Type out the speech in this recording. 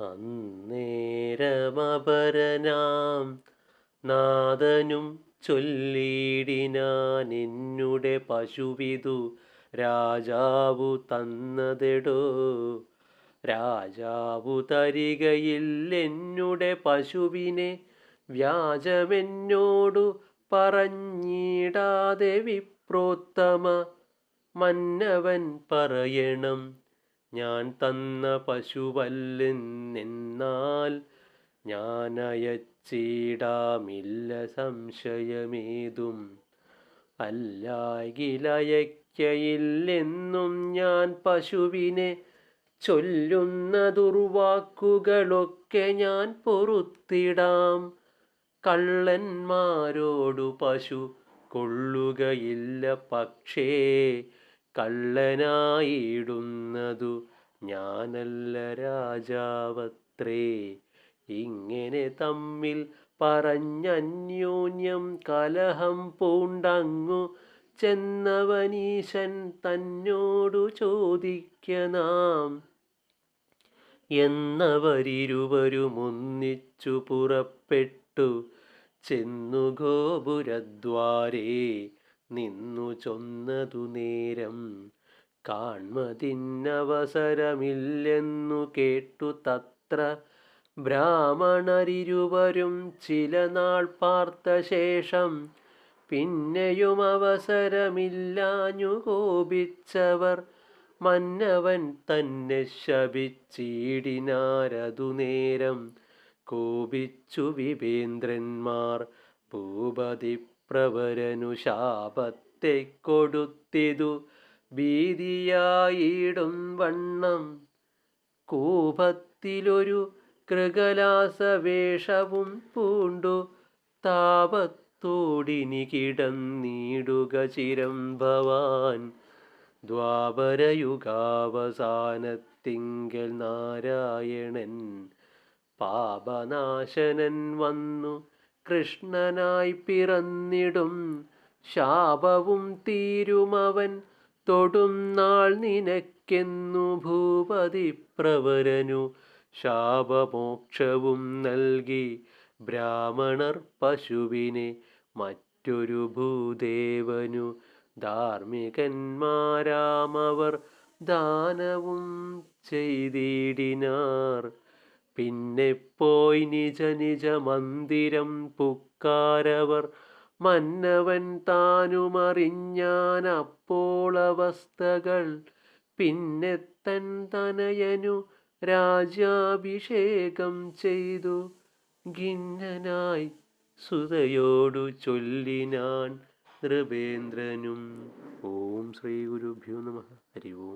അന്നേരമപരനാം നാദനും ചൊല്ലിടിനാൻ എന്നുടെ പശുവിതു. രാജാവു തന്നതെടോ. രാജാവു തരികയില്ലെന്നുടെ പശുവിനെ വ്യാജമെന്നോടു പറഞ്ഞിടാതെ വിപ്രോത്തമ. മന്നവൻ പറയണം ഞാൻ തന്ന പശുവല്ലെന്നാൽ ഞാൻ അയച്ചിടാമില്ല സംശയമേതും. അല്ലാകിലയക്കയില്ലെന്നും ഞാൻ പശുവിനെ ചൊല്ലുന്ന ദുർവാക്കുകളൊക്കെ ഞാൻ പൊറുത്തിടാം. കള്ളന്മാരോടു പശു കൊള്ളുകയില്ല പക്ഷേ കള്ളനായിടുന്നതു ഞാനല്ല രാജാവത്രേ. ഇങ്ങനെ തമ്മിൽ പറഞ്ഞന്യോന്യം കലഹം പൂണ്ടങ്ങു ചെന്നവനീശൻ തന്നോടു ചോദിക്ക നാം. എന്നവരിരുവരും ഒന്നിച്ചു പുറപ്പെട്ടു ചെന്നു ഗോപുരദ്വാരേ. നിന്നു ചൊന്നതു നേരം കാൺമതിന്നവസരമില്ലെന്നു കേട്ടു തത്ര ബ്രാഹ്മണരിരുവരും ചില നാൾ പാർത്ത ശേഷം പിന്നെയും അവസരമില്ലാഞ്ഞു കോപിച്ചവർ മന്നവൻ തന്നെ ശപിച്ചീടിനാരതു നേരം കോപിച്ചു വിവേന്ദ്രന്മാർ ഭൂപതി പ്രവരനു ശാപത്തെ കൊടുത്തിതു ഭീതിയായിടും വണ്ണം. കൂപത്തിലൊരു കൃകലാസവേഷവും പൂണ്ടു. താപത്തോടിനി കിടന്നിടുക ചിരം ഭവാൻ. ദ്വാപരയുഗാവസാനത്തിങ്കൽ നാരായണൻ. പാപനാശനൻ വന്നു. കൃഷ്ണനായി പിറന്നിടും ശാപവും തീരുമവൻ തൊടും നാൾ നിനക്കെന്നു ഭൂപതി പ്രവരനു ശാപമോക്ഷവും നൽകി ബ്രാഹ്മണർ പശുവിനെ മറ്റൊരു ഭൂദേവനു ധാർമ്മികന്മാരാമവർ ദാനവും ചെയ്തിടിനാർ. പിന്നെ പോയി നിജ നിജ മന്ദിരം പുക്കാരവർ. മന്നവൻ താനുമറിഞ്ഞാൻ അപ്പോൾ അവസ്ഥകൾ. പിന്നെ തൻ തനയനു രാജാഭിഷേകം ചെയ്തു. ഖിന്നനായി സുതയോടു ചൊല്ലിനാൻ നൃപേന്ദ്രനും ഓം ശ്രീ ഗുരുഭ്യോ നമ. ഹരി ഓം.